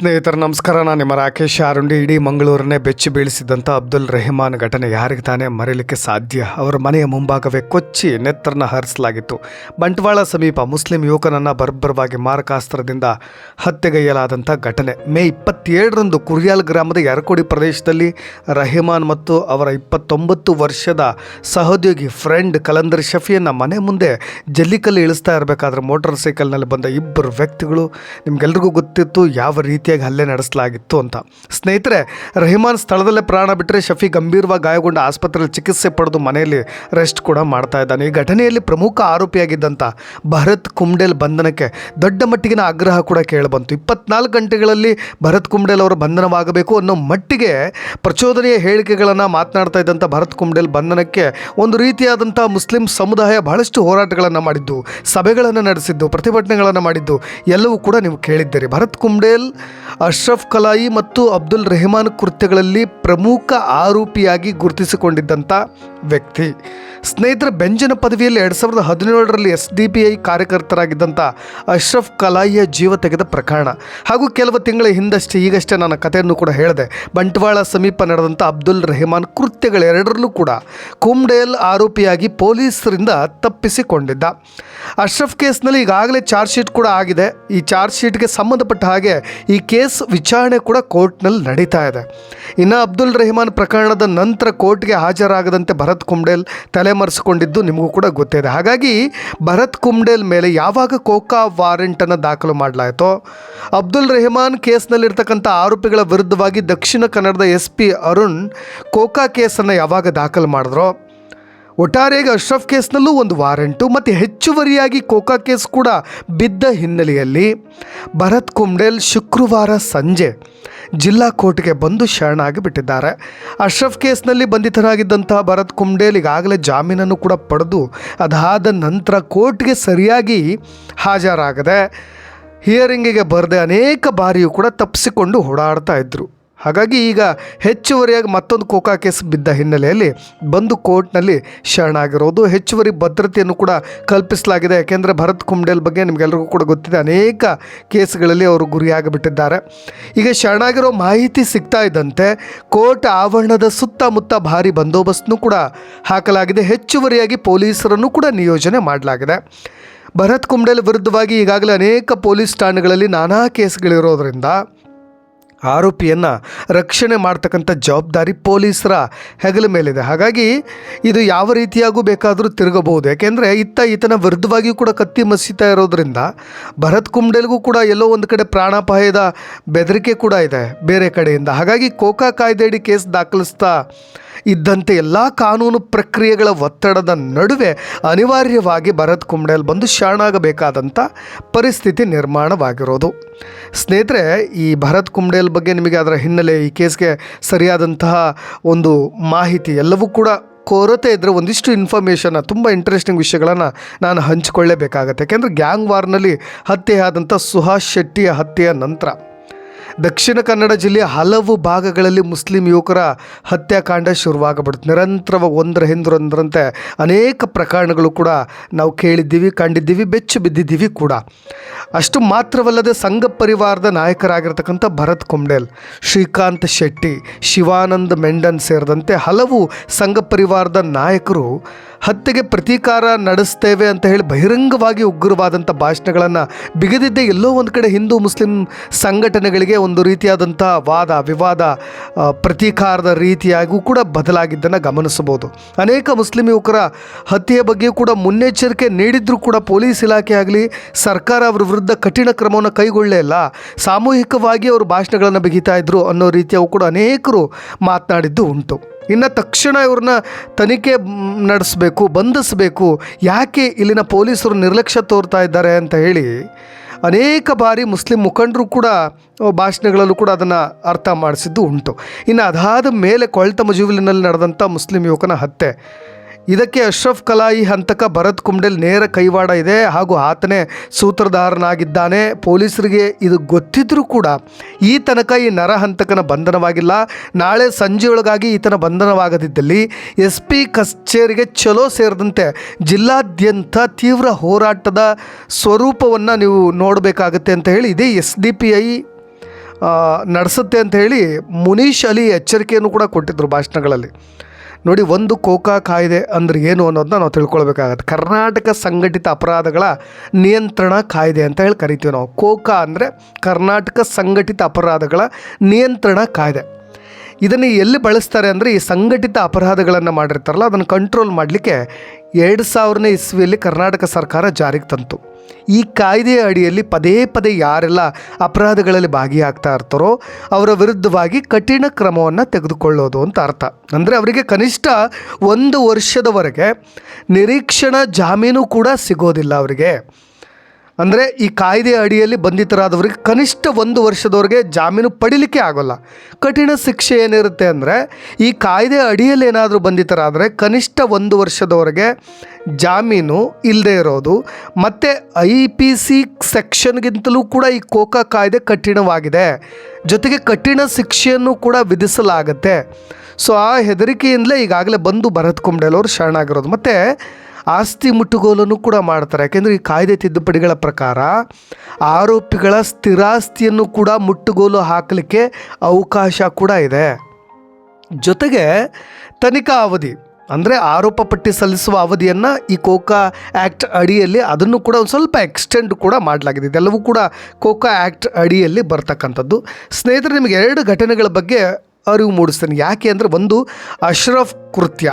ಸ್ನೇಹಿತರು, ನಮಸ್ಕಾರ. ನಾನು ನಿಮ್ಮ ರಾಕೇಶ್. ಆರುಂಡಿ ಇಡೀ ಮಂಗಳೂರನ್ನೇ ಬೆಚ್ಚಿ ಬೀಳಿಸಿದಂಥ ಅಬ್ದುಲ್ ರೆಹಮಾನ್ ಘಟನೆ ಯಾರಿಗೆ ತಾನೇ ಮರೀಲಿಕ್ಕೆ ಸಾಧ್ಯ? ಅವರ ಮನೆಯ ಮುಂಭಾಗವೇ ಕೊಚ್ಚಿ ನೆತ್ತರನ್ನ ಹರಿಸಲಾಗಿತ್ತು. ಬಂಟ್ವಾಳ ಸಮೀಪ ಮುಸ್ಲಿಂ ಯುವಕನನ್ನು ಬರ್ಬರವಾಗಿ ಮಾರಕಾಸ್ತ್ರದಿಂದ ಹತ್ಯೆಗೈಯಲಾದಂಥ ಘಟನೆ. ಮೇ ಇಪ್ಪತ್ತೇಳರಂದು ಕುರಿಯಾಲ್ ಗ್ರಾಮದ ಯರಕೋಡಿ ಪ್ರದೇಶದಲ್ಲಿ ರೆಹಮಾನ್ ಮತ್ತು ಅವರ ಇಪ್ಪತ್ತೊಂಬತ್ತು ವರ್ಷದ ಸಹೋದ್ಯೋಗಿ ಫ್ರೆಂಡ್ ಕಲಂದರ್ ಶಫಿಯನ್ನು ಮನೆ ಮುಂದೆ ಜಲ್ಲಿಕಲ್ಲಿ ಇಳಿಸ್ತಾ ಇರಬೇಕಾದ್ರೆ ಮೋಟಾರ್ ಸೈಕಲ್ನಲ್ಲಿ ಬಂದ ಇಬ್ಬರು ವ್ಯಕ್ತಿಗಳು. ನಿಮಗೆಲ್ರಿಗೂ ಗೊತ್ತಿತ್ತು ಯಾವ ರೀತಿಯಾಗಿ ಹಲ್ಲೆ ನಡೆಸಲಾಗಿತ್ತು ಅಂತ. ಸ್ನೇಹಿತರೆ, ರೆಹಮಾನ್ ಸ್ಥಳದಲ್ಲೇ ಪ್ರಾಣ ಬಿಟ್ಟರೆ ಶಫಿ ಗಂಭೀರವಾಗಿ ಗಾಯಗೊಂಡ ಆಸ್ಪತ್ರೆಯಲ್ಲಿ ಚಿಕಿತ್ಸೆ ಪಡೆದು ಮನೆಯಲ್ಲಿ ರೆಸ್ಟ್ ಕೂಡ ಮಾಡ್ತಾ ಇದ್ದಾನೆ. ಈ ಘಟನೆಯಲ್ಲಿ ಪ್ರಮುಖ ಆರೋಪಿಯಾಗಿದ್ದಂಥ ಭರತ್ ಕುಂಡೇಲ್ ಬಂಧನಕ್ಕೆ ದೊಡ್ಡ ಮಟ್ಟಿಗಿನ ಆಗ್ರಹ ಕೂಡ ಕೇಳಿಬಂತು. ಇಪ್ಪತ್ನಾಲ್ಕು ಗಂಟೆಗಳಲ್ಲಿ ಭರತ್ ಕುಂಬೇಲ್ ಅವರು ಬಂಧನವಾಗಬೇಕು ಅನ್ನೋ ಮಟ್ಟಿಗೆ ಪ್ರಚೋದನೆಯ ಹೇಳಿಕೆಗಳನ್ನು ಮಾತನಾಡ್ತಾ ಇದ್ದಂಥ ಭರತ್ ಕುಂಬೇಲ್ ಬಂಧನಕ್ಕೆ ಒಂದು ರೀತಿಯಾದಂಥ ಮುಸ್ಲಿಂ ಸಮುದಾಯ ಬಹಳಷ್ಟು ಹೋರಾಟಗಳನ್ನು ಮಾಡಿದ್ದು, ಸಭೆಗಳನ್ನು ನಡೆಸಿದ್ದು, ಪ್ರತಿಭಟನೆಗಳನ್ನು ಮಾಡಿದ್ದು ಎಲ್ಲವೂ ಕೂಡ ನೀವು ಕೇಳಿದ್ದೀರಿ. ಭರತ್ ಕುಮ್ಡೇಲ್ ಅಶ್ರಫ್ ಕಲಾಯಿ ಮತ್ತು ಅಬ್ದುಲ್ ರೆಹಮಾನ್ ಕೃತ್ಯಗಳಲ್ಲಿ ಪ್ರಮುಖ ಆರೋಪಿಯಾಗಿ ಗುರುತಿಸಿಕೊಂಡಿದ್ದಂಥ ವ್ಯಕ್ತಿ. ಸ್ನೇಹಿತರ ಬೆಂಜನ ಪದವಿಯಲ್ಲಿ ಎರಡು ಸಾವಿರದ ಹದಿನೇಳರಲ್ಲಿ ಎಸ್ ಡಿ ಪಿ ಐ ಕಾರ್ಯಕರ್ತರಾಗಿದ್ದಂಥ ಅಶ್ರಫ್ ಕಲಾಯಿಯ ಜೀವ ತೆಗೆದ ಪ್ರಕರಣ. ಹಾಗೂ ಕೆಲವು ತಿಂಗಳ ಹಿಂದಷ್ಟೇ ಈಗಷ್ಟೇ ನನ್ನ ಕಥೆಯನ್ನು ಕೂಡ ಹೇಳಿದೆ. ಬಂಟ್ವಾಳ ಸಮೀಪ ನಡೆದಂಥ ಅಬ್ದುಲ್ ರೆಹಮಾನ್ ಕೃತ್ಯಗಳೆರಡರಲ್ಲೂ ಕೂಡ ಕುಮ್ಡೇಲ್ ಆರೋಪಿಯಾಗಿ ಪೊಲೀಸರಿಂದ ತಪ್ಪಿಸಿಕೊಂಡಿದ್ದ. ಅಶ್ರಫ್ ಕೇಸ್ನಲ್ಲಿ ಈಗಾಗಲೇ ಚಾರ್ಜ್ ಶೀಟ್ ಕೂಡ ಆಗಿದೆ. ಈ ಚಾರ್ಜ್ ಶೀಟ್ಗೆ ಸಂಬಂಧಪಟ್ಟ ಹಾಗೆ ಈ ಕೇಸ್ ವಿಚಾರಣೆ ಕೂಡ ಕೋರ್ಟ್ನಲ್ಲಿ ನಡೀತಾ ಇದೆ. ಇನ್ನು ಅಬ್ದುಲ್ ರೆಹಮಾನ್ ಪ್ರಕರಣದ ನಂತರ ಕೋರ್ಟ್ಗೆ ಹಾಜರಾಗದಂತೆ ಭರತ್ ಕುಂಬ್ಡೇಲ್ ತಲೆಮರೆಸಿಕೊಂಡಿದ್ದು ನಿಮಗೂ ಕೂಡ ಗೊತ್ತಿದೆ. ಹಾಗಾಗಿ ಭರತ್ ಕುಂಬ್ಡೇಲ್ ಮೇಲೆ ಯಾವಾಗ ಕೋಕಾ ವಾರೆಂಟನ್ನು ದಾಖಲು ಮಾಡಲಾಯಿತೋ, ಅಬ್ದುಲ್ ರೆಹಮಾನ್ ಕೇಸ್ನಲ್ಲಿರ್ತಕ್ಕಂಥ ಆರೋಪಿಗಳ ವಿರುದ್ಧವಾಗಿ ದಕ್ಷಿಣ ಕನ್ನಡದ ಎಸ್ ಪಿ ಅರುಣ್ ಕೋಕಾ ಕೇಸನ್ನು ಯಾವಾಗ ದಾಖಲು ಮಾಡಿದ್ರೋ ಒಟ್ಟಾರೆಯಾಗಿ ಅಶ್ರಫ್ ಕೇಸ್ನಲ್ಲೂ ಒಂದು ವಾರಂಟು, ಮತ್ತು ಹೆಚ್ಚುವರಿಯಾಗಿ ಕೋಕಾ ಕೇಸ್ ಕೂಡ ಬಿದ್ದ ಹಿನ್ನೆಲೆಯಲ್ಲಿ ಭರತ್ ಕುಮ್ಡೆಲ್ ಶುಕ್ರವಾರ ಸಂಜೆ ಜಿಲ್ಲಾ ಕೋರ್ಟ್ಗೆ ಬಂದು ಶರಣಾಗಿ ಬಿಟ್ಟಿದ್ದಾರೆ ಅಶ್ರಫ್ ಕೇಸ್ನಲ್ಲಿ ಬಂಧಿತರಾಗಿದ್ದಂತಹ ಭರತ್ ಕುಮ್ಡೇಲ್ ಈಗಾಗಲೇ ಜಾಮೀನನ್ನು ಕೂಡ ಪಡೆದು ಅದಾದ ನಂತರ ಕೋರ್ಟ್ಗೆ ಸರಿಯಾಗಿ ಹಾಜರಾಗದೆ ಹಿಯರಿಂಗಿಗೆ ಬರದೆ ಅನೇಕ ಬಾರಿಯೂ ಕೂಡ ತಪ್ಪಿಸಿಕೊಂಡು ಓಡಾಡ್ತಾ ಇದ್ದರು ಹಾಗಾಗಿ ಈಗ ಹೆಚ್ಚುವರಿಯಾಗಿ ಮತ್ತೊಂದು ಕೋಕಾ ಕೇಸ್ ಬಿದ್ದ ಹಿನ್ನೆಲೆಯಲ್ಲಿ ಬಂದು ಕೋರ್ಟ್ನಲ್ಲಿ ಶರಣಾಗಿರೋದು ಹೆಚ್ಚುವರಿ ಭದ್ರತೆಯನ್ನು ಕೂಡ ಕಲ್ಪಿಸಲಾಗಿದೆ. ಯಾಕೆಂದರೆ ಭರತ್ ಕುಮ್ಡೇಲ್ ಬಗ್ಗೆ ನಿಮಗೆಲ್ಲರಿಗೂ ಕೂಡ ಗೊತ್ತಿದೆ, ಅನೇಕ ಕೇಸ್ಗಳಲ್ಲಿ ಅವರು ಗುರಿಯಾಗಿಬಿಟ್ಟಿದ್ದಾರೆ. ಈಗ ಶರಣಾಗಿರೋ ಮಾಹಿತಿ ಸಿಗ್ತಾ ಇದ್ದಂತೆ ಕೋರ್ಟ್ ಆವರಣದ ಸುತ್ತಮುತ್ತ ಭಾರಿ ಬಂದೋಬಸ್ತ್ನೂ ಕೂಡ ಹಾಕಲಾಗಿದೆ. ಹೆಚ್ಚುವರಿಯಾಗಿ ಪೊಲೀಸರನ್ನು ಕೂಡ ನಿಯೋಜನೆ ಮಾಡಲಾಗಿದೆ. ಭರತ್ ಕುಮ್ಡೇಲ್ ವಿರುದ್ಧವಾಗಿ ಈಗಾಗಲೇ ಅನೇಕ ಪೊಲೀಸ್ ಠಾಣೆಗಳಲ್ಲಿ ನಾನಾ ಕೇಸ್ಗಳಿರೋದ್ರಿಂದ ಆರೋಪಿಯನ್ನು ರಕ್ಷಣೆ ಮಾಡ್ತಕ್ಕಂಥ ಜವಾಬ್ದಾರಿ ಪೊಲೀಸರ ಹೆಗಲ ಮೇಲಿದೆ. ಹಾಗಾಗಿ ಇದು ಯಾವ ರೀತಿಯಾಗೂ ಬೇಕಾದರೂ ತಿರುಗಬಹುದು. ಯಾಕೆಂದರೆ ಇತ್ತ ಈತನ ವಿರುದ್ಧವಾಗಿಯೂ ಕೂಡ ಕತ್ತಿ ಮಸೀತಾ ಇರೋದ್ರಿಂದ ಭರತ್ ಕುಂಬ್ಡೆಲ್ಗೂ ಕೂಡ ಎಲ್ಲೋ ಒಂದು ಕಡೆ ಪ್ರಾಣಾಪಾಯದ ಬೆದರಿಕೆ ಕೂಡ ಇದೆ ಬೇರೆ ಕಡೆಯಿಂದ. ಹಾಗಾಗಿ ಕೋಕಾ ಕಾಯ್ದೆಯಡಿ ಕೇಸ್ ದಾಖಲಿಸ್ತಾ ಇದ್ದಂತೆ ಎಲ್ಲ ಕಾನೂನು ಪ್ರಕ್ರಿಯೆಗಳ ಒತ್ತಡದ ನಡುವೆ ಅನಿವಾರ್ಯವಾಗಿ ಭರತ್ ಕುಂಬ್ಳೆಯಲ್ಲಿ ಬಂದು ಶರಣಾಗಬೇಕಾದಂಥ ಪರಿಸ್ಥಿತಿ ನಿರ್ಮಾಣವಾಗಿರೋದು. ಸ್ನೇಹಿತರೆ, ಈ ಭರತ್ ಕುಮ್ಡೇಲ್ ಬಗ್ಗೆ ನಿಮಗೆ ಅದರ ಹಿನ್ನೆಲೆ ಈ ಕೇಸ್ಗೆ ಸರಿಯಾದಂತಹ ಒಂದು ಮಾಹಿತಿ ಎಲ್ಲವೂ ಕೂಡ ಕೊರತೆ ಇದ್ದರೆ ಒಂದಿಷ್ಟು ಇನ್ಫಾರ್ಮೇಷನ್ನ ತುಂಬ ಇಂಟ್ರೆಸ್ಟಿಂಗ್ ವಿಷಯಗಳನ್ನು ನಾನು ಹಂಚಿಕೊಳ್ಳೇಬೇಕಾಗತ್ತೆ. ಯಾಕೆಂದರೆ, ಗ್ಯಾಂಗ್ ವಾರ್ನಲ್ಲಿ ಹತ್ಯೆಯಾದಂಥ ಸುಹಾಸ್ ಶೆಟ್ಟಿಯ ಹತ್ಯೆಯ ನಂತರ ದಕ್ಷಿಣ ಕನ್ನಡ ಜಿಲ್ಲೆಯ ಹಲವು ಭಾಗಗಳಲ್ಲಿ ಮುಸ್ಲಿಂ ಯುವಕರ ಹತ್ಯಾಕಾಂಡ ಶುರುವಾಗಬಿಡುತ್ತೆ ನಿರಂತರವಾಗಿ ಒಂದರ ಹಿಂದರೊಂದರಂತೆ ಅನೇಕ ಪ್ರಕರಣಗಳು ಕೂಡ ನಾವು ಕೇಳಿದ್ದೀವಿ, ಕಂಡಿದ್ದೀವಿ, ಬೆಚ್ಚು ಬಿದ್ದಿದ್ದೀವಿ ಕೂಡ. ಅಷ್ಟು ಮಾತ್ರವಲ್ಲದೆ ಸಂಘ ಪರಿವಾರದ ನಾಯಕರಾಗಿರ್ತಕ್ಕಂಥ ಭರತ್ ಕುಮ್ಡೇಲ್ ಶ್ರೀಕಾಂತ್ ಶೆಟ್ಟಿ, ಶಿವಾನಂದ್ ಮೆಂಡನ್ ಸೇರಿದಂತೆ ಹಲವು ಸಂಘ ಪರಿವಾರದ ನಾಯಕರು ಹತ್ಯೆಗೆ ಪ್ರತೀಕಾರ ನಡೆಸ್ತೇವೆ ಅಂತ ಹೇಳಿ ಬಹಿರಂಗವಾಗಿ ಉಗ್ರವಾದಂಥ ಭಾಷಣಗಳನ್ನು ಬಿಗದಿದ್ದೇ ಎಲ್ಲೋ ಒಂದು ಕಡೆ ಹಿಂದೂ, ಮುಸ್ಲಿಂ ಸಂಘಟನೆಗಳಿಗೆ ಒಂದು ರೀತಿಯಾದಂಥ ವಾದ, ವಿವಾದ ಪ್ರತೀಕಾರದ ರೀತಿಯಾಗೂ ಕೂಡ ಬದಲಾಗಿದ್ದನ್ನು ಗಮನಿಸಬಹುದು. ಅನೇಕ ಮುಸ್ಲಿಂ ಯುವಕರ ಹತ್ಯೆಯ ಬಗ್ಗೆ ಕೂಡ ಮುನ್ನೆಚ್ಚರಿಕೆ ನೀಡಿದ್ರೂ ಕೂಡ ಪೊಲೀಸ್ ಇಲಾಖೆ ಆಗಲಿ, ಸರ್ಕಾರ ಅವರ ವಿರುದ್ಧ ಕಠಿಣ ಕ್ರಮವನ್ನು ಕೈಗೊಳ್ಳೇ ಇಲ್ಲ. ಸಾಮೂಹಿಕವಾಗಿ ಅವರು ಭಾಷಣಗಳನ್ನು ಬಿಗಿತಾ ಇದ್ದರು ಅನ್ನೋ ರೀತಿಯವು ಕೂಡ ಅನೇಕರು ಮಾತನಾಡಿದ್ದು ಉಂಟು. ಇನ್ನು ತಕ್ಷಣ ಇವ್ರನ್ನ ತನಿಖೆ ನಡೆಸಬೇಕು, ಬಂಧಿಸಬೇಕು, ಯಾಕೆ ಇಲ್ಲಿನ ಪೊಲೀಸರು ನಿರ್ಲಕ್ಷ್ಯ ತೋರ್ತಾ ಇದ್ದಾರೆ ಅಂತ ಹೇಳಿ ಅನೇಕ ಬಾರಿ ಮುಸ್ಲಿಂ ಮುಖಂಡರು ಕೂಡ ಭಾಷಣಗಳಲ್ಲೂ ಕೂಡ ಅದನ್ನು ಅರ್ಥ ಮಾಡಿಸಿದ್ದು ಉಂಟು. ಇನ್ನು ಅದಾದ ಮೇಲೆ ಕೊಳ್ತ ಮಜುವಿಲಿನಲ್ಲಿ ನಡೆದಂಥ ಮುಸ್ಲಿಂ ಯುವಕನ ಹತ್ಯೆ. ಇದಕ್ಕೆ ಅಶ್ರಫ್ ಕಲಾಯಿ ಹಂತಕ ಭರತ್ ಕುಮ್ಡೇಲ್ ನೇರ ಕೈವಾಡ ಇದೆ ಹಾಗೂ ಆತನೇ ಸೂತ್ರಧಾರನಾಗಿದ್ದಾನೆ. ಪೊಲೀಸರಿಗೆ ಇದು ಗೊತ್ತಿದ್ರೂ ಕೂಡ ಈ ತನಕ ಈ ನರಹಂತಕನ ಬಂಧನವಾಗಿಲ್ಲ. ನಾಳೆ ಸಂಜೆಯೊಳಗಾಗಿ ಈತನ ಬಂಧನವಾಗದಿದ್ದಲ್ಲಿ ಎಸ್ ಪಿ ಕಚೇರಿಗೆ ಚಲೋ ಸೇರಿದಂತೆ ಜಿಲ್ಲಾದ್ಯಂತ ತೀವ್ರ ಹೋರಾಟದ ಸ್ವರೂಪವನ್ನು ನೀವು ನೋಡಬೇಕಾಗತ್ತೆ ಅಂತ ಹೇಳಿ ಇದೇ ಎಸ್ ಡಿ ಪಿ ಐ ನಡೆಸುತ್ತೆ ಅಂತ ಹೇಳಿ ಮುನೀಶ್ ಅಲಿ ಎಚ್ಚರಿಕೆಯನ್ನು ಕೂಡ ಕೊಟ್ಟಿದ್ದರು ಭಾಷಣಗಳಲ್ಲಿ. ನೋಡಿ, ಒಂದು ಕೋಕಾ ಕಾಯ್ದೆ ಅಂದ್ರೆ ಏನು ಅನ್ನೋದನ್ನ ನಾವು ತಿಳ್ಕೊಳ್ಬೇಕಾಗತ್ತೆ. ಕರ್ನಾಟಕ ಸಂಘಟಿತ ಅಪರಾಧಗಳ ನಿಯಂತ್ರಣ ಕಾಯ್ದೆ ಅಂತ ಹೇಳಿ ಕರಿತೀವಿ ನಾವು. ಕೋಕಾ ಅಂದರೆ ಕರ್ನಾಟಕ ಸಂಘಟಿತ ಅಪರಾಧಗಳ ನಿಯಂತ್ರಣ ಕಾಯ್ದೆ. ಇದನ್ನು ಎಲ್ಲಿ ಬಳಸ್ತಾರೆ ಅಂದರೆ ಈ ಸಂಘಟಿತ ಅಪರಾಧಗಳನ್ನು ಮಾಡಿರ್ತಾರಲ್ಲ, ಅದನ್ನು ಕಂಟ್ರೋಲ್ ಮಾಡಲಿಕ್ಕೆ ಎರಡು ಸಾವಿರನೇ ಇಸ್ವಿಯಲ್ಲಿ ಕರ್ನಾಟಕ ಸರ್ಕಾರ ಜಾರಿಗೆ ತಂತು. ಈ ಕಾಯ್ದೆಯ ಅಡಿಯಲ್ಲಿ ಪದೇ ಪದೇ ಯಾರೆಲ್ಲ ಅಪರಾಧಗಳಲ್ಲಿ ಭಾಗಿಯಾಗ್ತಾ ಇರ್ತಾರೋ, ಅವರ ವಿರುದ್ಧವಾಗಿ ಕಠಿಣ ಕ್ರಮವನ್ನು ತೆಗೆದುಕೊಳ್ಳೋದು ಅಂತ ಅರ್ಥ. ಅಂದರೆ ಅವರಿಗೆ ಕನಿಷ್ಠ ಒಂದು ವರ್ಷದವರೆಗೆ ನಿರೀಕ್ಷಣಾ ಜಾಮೀನು ಕೂಡ ಸಿಗೋದಿಲ್ಲ ಅವರಿಗೆ. ಅಂದರೆ ಈ ಕಾಯ್ದೆ ಅಡಿಯಲ್ಲಿ ಬಂಧಿತರಾದವರಿಗೆ ಕನಿಷ್ಠ ಒಂದು ವರ್ಷದವರೆಗೆ ಜಾಮೀನು ಪಡಿಲಿಕ್ಕೆ ಆಗೋಲ್ಲ. ಕಠಿಣ ಶಿಕ್ಷೆ ಏನಿರುತ್ತೆ ಅಂದರೆ ಈ ಕಾಯ್ದೆ ಅಡಿಯಲ್ಲಿ ಏನಾದರೂ ಬಂಧಿತರಾದರೆ ಕನಿಷ್ಠ ಒಂದು ವರ್ಷದವರೆಗೆ ಜಾಮೀನು ಇಲ್ಲದೆ ಇರೋದು. ಮತ್ತು ಐ ಪಿ ಸಿ ಸೆಕ್ಷನ್ಗಿಂತಲೂ ಕೂಡ ಈ ಕೋಕಾ ಕಾಯ್ದೆ ಕಠಿಣವಾಗಿದೆ. ಜೊತೆಗೆ ಕಠಿಣ ಶಿಕ್ಷೆಯನ್ನು ಕೂಡ ವಿಧಿಸಲಾಗುತ್ತೆ. ಸೊ ಆ ಹೆದರಿಕೆಯಿಂದಲೇ ಈಗಾಗಲೇ ಬಂದು ಭರತ್ ಕುಂಬ್ಡೆಲವರು ಶರಣಾಗಿರೋದು. ಮತ್ತು ಆಸ್ತಿ ಮುಟ್ಟುಗೋಲನ್ನು ಕೂಡ ಮಾಡ್ತಾರೆ. ಯಾಕೆಂದರೆ ಈ ಕಾಯ್ದೆ ತಿದ್ದುಪಡಿಗಳ ಪ್ರಕಾರ ಆರೋಪಿಗಳ ಸ್ಥಿರಾಸ್ತಿಯನ್ನು ಕೂಡ ಮುಟ್ಟುಗೋಲು ಹಾಕಲಿಕ್ಕೆ ಅವಕಾಶ ಕೂಡ ಇದೆ. ಜೊತೆಗೆ ತನಿಖಾ ಅವಧಿ, ಅಂದರೆ ಆರೋಪ ಪಟ್ಟಿ ಸಲ್ಲಿಸುವ ಅವಧಿಯನ್ನು ಈ ಕೋಕಾ ಆ್ಯಕ್ಟ್ ಅಡಿಯಲ್ಲಿ ಅದನ್ನು ಕೂಡ ಒಂದು ಸ್ವಲ್ಪ ಎಕ್ಸ್ಟೆಂಡ್ ಕೂಡ ಮಾಡಲಾಗಿದೆ. ಇದೆಲ್ಲವೂ ಕೂಡ ಕೋಕಾ ಆ್ಯಕ್ಟ್ ಅಡಿಯಲ್ಲಿ ಬರ್ತಕ್ಕಂಥದ್ದು. ಸ್ನೇಹಿತರೆ, ನಿಮಗೆ ಎರಡು ಘಟನೆಗಳ ಬಗ್ಗೆ ಅರಿವು ಮೂಡಿಸ್ತೇನೆ. ಯಾಕೆ ಅಂದರೆ ಒಂದು ಅಶ್ರಫ್ ಕೃತ್ಯ.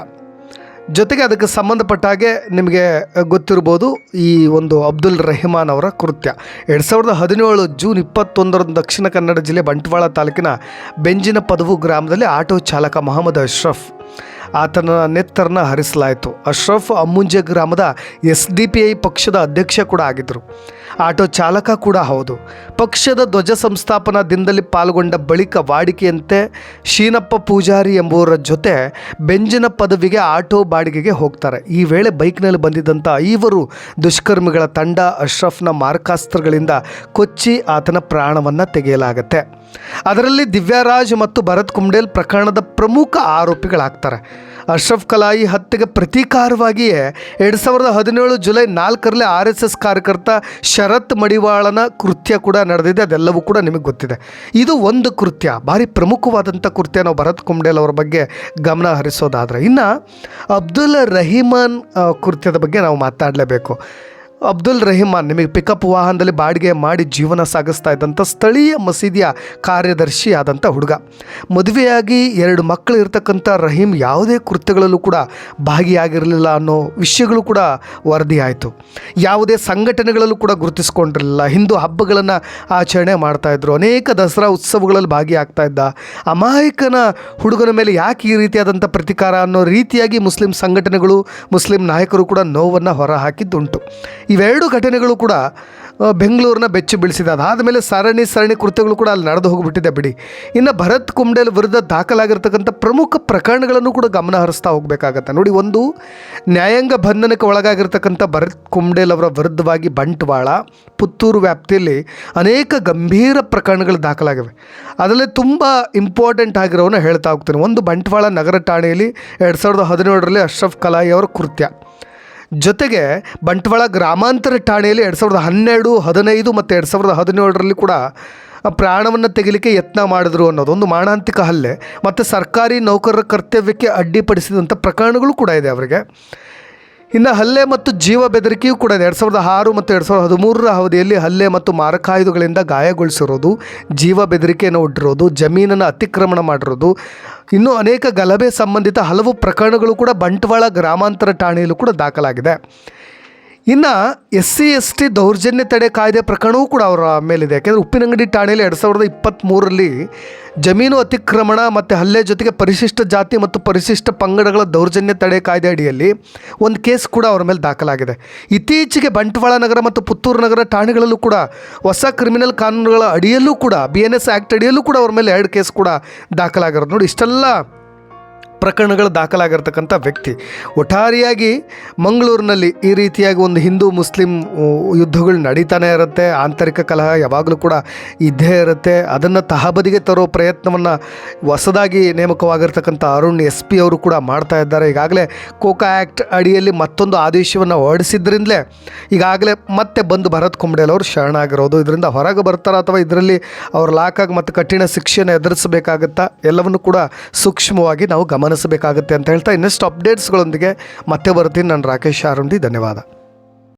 ಜೊತೆಗೆ ಅದಕ್ಕೆ ಸಂಬಂಧಪಟ್ಟ ಹಾಗೆ ನಿಮಗೆ ಗೊತ್ತಿರ್ಬೋದು ಈ ಒಂದು ಅಬ್ದುಲ್ ರೆಹಮಾನ್ ಅವರ ಕೃತ್ಯ. ಎರಡು ಸಾವಿರದ ಹದಿನೇಳು ಜೂನ್ ಇಪ್ಪತ್ತೊಂದರಂದು ದಕ್ಷಿಣ ಕನ್ನಡ ಜಿಲ್ಲೆ ಬಂಟ್ವಾಳ ತಾಲೂಕಿನ ಬೆಂಜಿನ ಪದವು ಗ್ರಾಮದಲ್ಲಿ ಆಟೋ ಚಾಲಕ ಮೊಹಮ್ಮದ್ ಅಶ್ರಫ್ ಆತನ ನೆತ್ತರನ್ನ ಹರಿಸಲಾಯಿತು. ಅಶ್ರಫ್ ಅಮ್ಮುಂಜೆ ಗ್ರಾಮದ ಎಸ್ ಡಿ ಪಿ ಐ ಪಕ್ಷದ ಅಧ್ಯಕ್ಷ ಕೂಡ ಆಗಿದ್ದರು. ಆಟೋ ಚಾಲಕ ಕೂಡ ಹೌದು. ಪಕ್ಷದ ಧ್ವಜ ಸಂಸ್ಥಾಪನಾ ದಿನದಲ್ಲಿ ಪಾಲ್ಗೊಂಡ ಬಳಿಕ ವಾಡಿಕೆಯಂತೆ ಶೀನಪ್ಪ ಪೂಜಾರಿ ಎಂಬುವರ ಜೊತೆ ಬೆಂಜಿನ ಪದವಿಗೆ ಆಟೋ ಬಾಡಿಗೆಗೆ ಹೋಗ್ತಾರೆ. ಈ ವೇಳೆ ಬೈಕ್ನಲ್ಲಿ ಬಂದಿದ್ದಂಥ ಐವರು ದುಷ್ಕರ್ಮಿಗಳ ತಂಡ ಅಶ್ರಫ್ನ ಮಾರಕಾಸ್ತ್ರಗಳಿಂದ ಕೊಚ್ಚಿ ಆತನ ಪ್ರಾಣವನ್ನು ತೆಗೆಯಲಾಗುತ್ತೆ. ಅದರಲ್ಲಿ ದಿವ್ಯಾರಾಜ್ ಮತ್ತು ಭರತ್ ಕುಂಡೇಲ್ ಪ್ರಕರಣದ ಪ್ರಮುಖ ಆರೋಪಿಗಳಾಗ್ತಾರೆ. ಅಶ್ರಫ್ ಕಲಾಯಿ ಹತ್ಯೆಗೆ ಪ್ರತೀಕಾರವಾಗಿಯೇ ಎರಡು ಸಾವಿರದ ಹದಿನೇಳು ಜುಲೈ ನಾಲ್ಕರಲ್ಲಿ ಆರ್ ಎಸ್ ಎಸ್ ಕಾರ್ಯಕರ್ತ ಶರತ್ ಮಡಿವಾಳನ ಕೃತ್ಯ ಕೂಡ ನಡೆದಿದೆ. ಅದೆಲ್ಲವೂ ಕೂಡ ನಿಮಗೆ ಗೊತ್ತಿದೆ. ಇದು ಒಂದು ಕೃತ್ಯ, ಭಾರಿ ಪ್ರಮುಖವಾದಂಥ ಕೃತ್ಯ ನಾವು ಭರತ್ ಕುಂಡೇಲ್ ಅವರ ಬಗ್ಗೆ ಗಮನ ಹರಿಸೋದಾದರೆ. ಇನ್ನು ಅಬ್ದುಲ್ ರಹೀಮಾನ್ ಕೃತ್ಯದ ಬಗ್ಗೆ ನಾವು ಮಾತಾಡಲೇಬೇಕು. ಅಬ್ದುಲ್ ರಹಿಮಾನ್ ನಿಮಗೆ ಪಿಕಪ್ ವಾಹನದಲ್ಲಿ ಬಾಡಿಗೆ ಮಾಡಿ ಜೀವನ ಸಾಗಿಸ್ತಾ ಇದ್ದಂಥ ಸ್ಥಳೀಯ ಮಸೀದಿಯ ಕಾರ್ಯದರ್ಶಿ ಆದಂಥ ಹುಡುಗ. ಮದುವೆಯಾಗಿ ಎರಡು ಮಕ್ಕಳು ಇರ್ತಕ್ಕಂಥ ರಹೀಮ್ ಯಾವುದೇ ಕೃತ್ಯಗಳಲ್ಲೂ ಕೂಡ ಭಾಗಿಯಾಗಿರಲಿಲ್ಲ ಅನ್ನೋ ವಿಷಯಗಳು ಕೂಡ ವರದಿಯಾಯಿತು. ಯಾವುದೇ ಸಂಘಟನೆಗಳಲ್ಲೂ ಕೂಡ ಗುರುತಿಸ್ಕೊಂಡಿರಲಿಲ್ಲ. ಹಿಂದೂ ಹಬ್ಬಗಳನ್ನು ಆಚರಣೆ ಮಾಡ್ತಾಯಿದ್ರು ಅನೇಕ ದಸರಾ ಉತ್ಸವಗಳಲ್ಲಿ ಭಾಗಿಯಾಗ್ತಾ ಇದ್ದ. ಅಮಾಯಕನ ಹುಡುಗನ ಮೇಲೆ ಯಾಕೆ ಈ ರೀತಿಯಾದಂಥ ಪ್ರತಿಕಾರ ಅನ್ನೋ ರೀತಿಯಾಗಿ ಮುಸ್ಲಿಂ ಸಂಘಟನೆಗಳು, ಮುಸ್ಲಿಂ ನಾಯಕರು ಕೂಡ ನೋವನ್ನು ಹೊರಹಾಕಿದ್ದುಂಟು. ಇವೆರಡು ಘಟನೆಗಳು ಕೂಡ ಬೆಂಗಳೂರನ್ನ ಬೆಚ್ಚಿ ಬೀಳಿಸಿದೆ. ಅದಾದಮೇಲೆ ಸರಣಿ ಸರಣಿ ಕೃತ್ಯಗಳು ಕೂಡ ಅಲ್ಲಿ ನಡೆದು ಹೋಗಿಬಿಟ್ಟಿದೆ ಬಿಡಿ. ಇನ್ನು ಭರತ್ ಕುಂಡೇಲ್ ವಿರುದ್ಧ ದಾಖಲಾಗಿರ್ತಕ್ಕಂಥ ಪ್ರಮುಖ ಪ್ರಕರಣಗಳನ್ನು ಕೂಡ ಗಮನ ಹರಿಸ್ತಾ ಹೋಗಬೇಕಾಗತ್ತೆ. ನೋಡಿ, ಒಂದು ನ್ಯಾಯಾಂಗ ಬಂಧನಕ್ಕೆ ಒಳಗಾಗಿರ್ತಕ್ಕಂಥ ಭರತ್ ಕುಂಡೇಲ್ ಅವರ ವಿರುದ್ಧವಾಗಿ ಬಂಟ್ವಾಳ, ಪುತ್ತೂರು ವ್ಯಾಪ್ತಿಯಲ್ಲಿ ಅನೇಕ ಗಂಭೀರ ಪ್ರಕರಣಗಳು ದಾಖಲಾಗಿವೆ. ಅದರಲ್ಲಿ ತುಂಬ ಇಂಪಾರ್ಟೆಂಟ್ ಆಗಿರೋವನ್ನ ಹೇಳ್ತಾ ಹೋಗ್ತೀನಿ. ಒಂದು ಬಂಟ್ವಾಳ ನಗರ ಠಾಣೆಯಲ್ಲಿ ಎರಡು ಸಾವಿರದ ಹದಿನೇಳರಲ್ಲಿ ಅಶ್ರಫ್ ಕಲಾಯಿ ಅವರ ಕೃತ್ಯ. ಜೊತೆಗೆ ಬಂಟ್ವಾಳ ಗ್ರಾಮಾಂತರ ಠಾಣೆಯಲ್ಲಿ ಎರಡು ಸಾವಿರದ ಹನ್ನೆರಡು, ಹದಿನೈದು ಮತ್ತು ಎರಡು ಸಾವಿರದ ಹದಿನೇಳರಲ್ಲಿ ಕೂಡ ಪ್ರಾಣವನ್ನು ತೆಗಿಲಿಕ್ಕೆ ಯತ್ನ ಮಾಡಿದ್ರು ಅನ್ನೋದು ಒಂದು ಮಾರಣಾಂತಿಕ ಹಲ್ಲೆ. ಮತ್ತು ಸರ್ಕಾರಿ ನೌಕರರ ಕರ್ತವ್ಯಕ್ಕೆ ಅಡ್ಡಿಪಡಿಸಿದಂಥ ಪ್ರಕರಣಗಳು ಕೂಡ ಇದೆ ಅವರಿಗೆ. ಇನ್ನು ಹಲ್ಲೆ ಮತ್ತು ಜೀವ ಬೆದರಿಕೆಯೂ ಕೂಡ ಎರಡು ಸಾವಿರದ ಆರು ಮತ್ತು ಎರಡು ಸಾವಿರದ ಹದಿಮೂರರ ಅವಧಿಯಲ್ಲಿ ಹಲ್ಲೆ ಮತ್ತು ಮಾರಕಾಯುಧಗಳಿಂದ ಗಾಯಗೊಳಿಸಿರೋದು, ಜೀವ ಬೆದರಿಕೆಯನ್ನು ಒಡ್ಡಿರೋದು ಜಮೀನನ್ನು ಅತಿಕ್ರಮಣ ಮಾಡಿರೋದು. ಇನ್ನೂ ಅನೇಕ ಗಲಭೆ ಸಂಬಂಧಿತ ಹಲವು ಪ್ರಕರಣಗಳು ಕೂಡ ಬಂಟ್ವಾಳ ಗ್ರಾಮಾಂತರ ಠಾಣೆಯಲ್ಲೂ ಕೂಡ ದಾಖಲಾಗಿದೆ. ಇನ್ನು ಎಸ್ ಸಿ, ಎಸ್ ಟಿ ದೌರ್ಜನ್ಯ ತಡೆ ಕಾಯ್ದೆ ಪ್ರಕರಣವೂ ಕೂಡ ಅವರ ಮೇಲಿದೆ. ಯಾಕೆಂದರೆ ಉಪ್ಪಿನಂಗಡಿ ಠಾಣೆಯಲ್ಲಿ ಎರಡು ಸಾವಿರದ ಇಪ್ಪತ್ತ್ಮೂರರಲ್ಲಿ ಜಮೀನು ಅತಿಕ್ರಮಣ ಮತ್ತು ಹಲ್ಲೆ ಜೊತೆಗೆ ಪರಿಶಿಷ್ಟ ಜಾತಿ ಮತ್ತು ಪರಿಶಿಷ್ಟ ಪಂಗಡಗಳ ದೌರ್ಜನ್ಯ ತಡೆ ಕಾಯ್ದೆ ಅಡಿಯಲ್ಲಿ ಒಂದು ಕೇಸ್ ಕೂಡ ಅವರ ಮೇಲೆ ದಾಖಲಾಗಿದೆ. ಇತ್ತೀಚೆಗೆ ಬಂಟ್ವಾಳ ನಗರ ಮತ್ತು ಪುತ್ತೂರು ನಗರ ಠಾಣೆಗಳಲ್ಲೂ ಕೂಡ ಹೊಸ ಕ್ರಿಮಿನಲ್ ಕಾನೂನುಗಳ ಅಡಿಯಲ್ಲೂ ಕೂಡ ಬಿ ಎನ್ ಎಸ್ ಆ್ಯಕ್ಟ್ ಅಡಿಯಲ್ಲೂ ಕೂಡ ಅವ್ರ ಮೇಲೆ ಎರಡು ಕೇಸ್ ಕೂಡ ದಾಖಲಾಗಿರೋದು. ನೋಡಿ, ಇಷ್ಟೆಲ್ಲ ಪ್ರಕರಣಗಳು ದಾಖಲಾಗಿರ್ತಕ್ಕಂಥ ವ್ಯಕ್ತಿ. ಒಟ್ಟಾರೆಯಾಗಿ ಮಂಗಳೂರಿನಲ್ಲಿ ಈ ರೀತಿಯಾಗಿ ಒಂದು ಹಿಂದೂ ಮುಸ್ಲಿಂ ಯುದ್ಧಗಳು ನಡೀತಾನೆ ಇರುತ್ತೆ. ಆಂತರಿಕ ಕಲಹ ಯಾವಾಗಲೂ ಕೂಡ ಇದ್ದೇ ಇರುತ್ತೆ. ಅದನ್ನು ತಹಬದಿಗೆ ತರೋ ಪ್ರಯತ್ನವನ್ನು ಹೊಸದಾಗಿ ನೇಮಕವಾಗಿರ್ತಕ್ಕಂಥ ಅರುಣ್ ಎಸ್ ಪಿ ಅವರು ಕೂಡ ಮಾಡ್ತಾ ಇದ್ದಾರೆ. ಈಗಾಗಲೇ ಕೋಕಾ ಆ್ಯಕ್ಟ್ ಅಡಿಯಲ್ಲಿ ಮತ್ತೊಂದು ಆದೇಶವನ್ನು ಹೊರಡಿಸಿದ್ರಿಂದಲೇ ಈಗಾಗಲೇ ಮತ್ತೆ ಬಂದು ಭರತ್ ಕುಂಬಡೆಲ್ ಅವರು ಶರಣಾಗಿರೋದು. ಇದರಿಂದ ಹೊರಗೆ ಬರ್ತಾರ ಅಥವಾ ಇದರಲ್ಲಿ ಅವ್ರು ಲಾಕಾಗಿ ಮತ್ತು ಕಠಿಣ ಶಿಕ್ಷೆಯನ್ನು ಎದುರಿಸಬೇಕಾಗುತ್ತಾ ಎಲ್ಲವನ್ನು ಕೂಡ ಸೂಕ್ಷ್ಮವಾಗಿ ನಾವು ಗಮನಿಸಬೇಕಾಗುತ್ತೆ ಅಂತ ಹೇಳ್ತಾ ಇನ್ನಷ್ಟು ಅಪ್ಡೇಟ್ಸ್ಗಳೊಂದಿಗೆ ಮತ್ತೆ ಬರ್ತೀನಿ. ನಾನು ರಾಕೇಶ್ ಆರುಂಡಿ. ಧನ್ಯವಾದ.